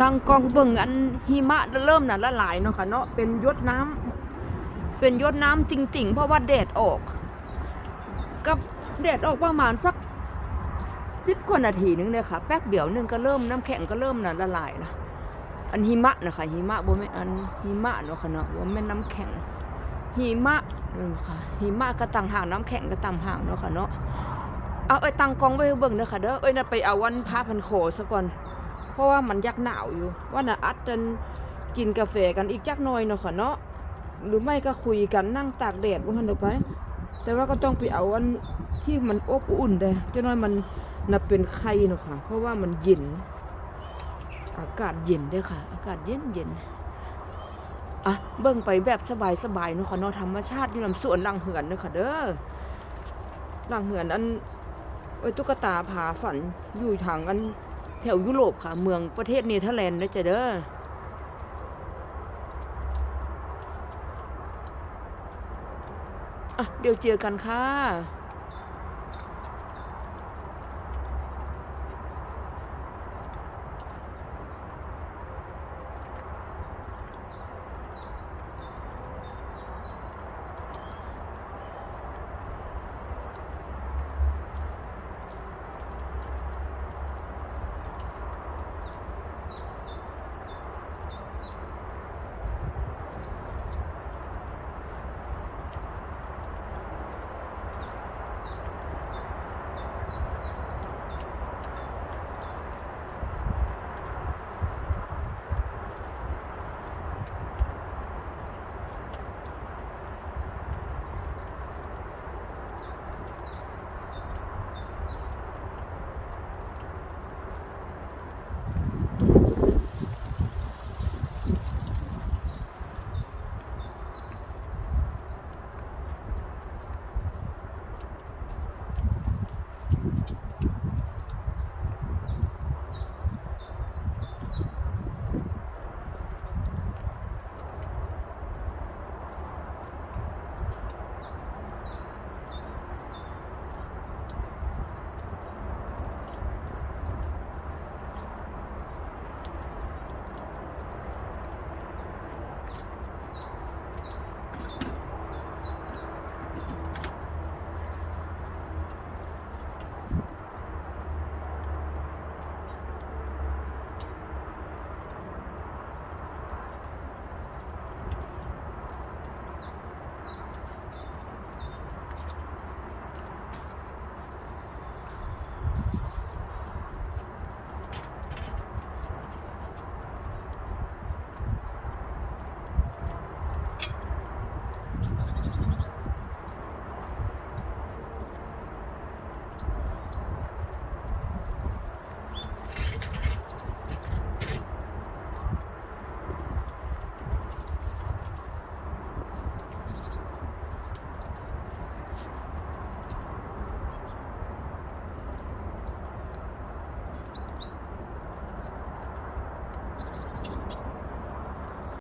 ตั้งกองเบิ่งอันหิมะเริ่มน่ะละลายเนาะค่ะเนาะเป็นยดน้ำเป็นยดน้ำจริง ๆ เพราะว่าแดดออก กับแดดออกประมาณสักสิบกว่านาทีนึงเลยค่ะแป๊บเดียวนึงก็เริ่มน้ำแข็งก็เริ่มน่ะละลายนะอันหิมะนะคะหิมะบ่แม่นอันหิมะเนาะค่ะเนาะบ่แม่นน้ำแข็งหิมะนั่นค่ะหิมะก็ต่างห่ากน้ำแข็งก็ต่างห่ากเนาะค่ะเนาะเอาไอ้ตังกองไว้เบิ่งเด้อค่ะเด้อเอ้ยน่ะไปเอาวันพระพันโขซะก่อน ราะว่ามันยักหนาวอยู่ว่าน่ะอัดกันกินกาแฟกันอีกจักหน่อยเนาะค่ะเนาะหรือไม่ก็คุยกันนั่งตากแดดบ่ทันเดอกไป แต่ว่าก็ต้องไปเอาอันที่มันอบอุ่นเด้จักน่อยมันน่ะเป็นไข้เนาะค่ะ เพราะว่ามันเย็น อากาศเย็นด้อค่ะ อากาศเย็นเย็นอะเบิ่งไปแบบสบายๆเนาะค่ะเนาะธรรมชาติอยู่ลำสวนลังเหือนเด้อค่ะเด้อลังเหือนอันเอ้ยตุ๊กตาผาฝันอยู่ทางอัน ถวยุโรปค่ะ เมืองประเทศเนเธอร์แลนด์นะจ๊ะเด้อเดี๋ยวเจอกันค่ะ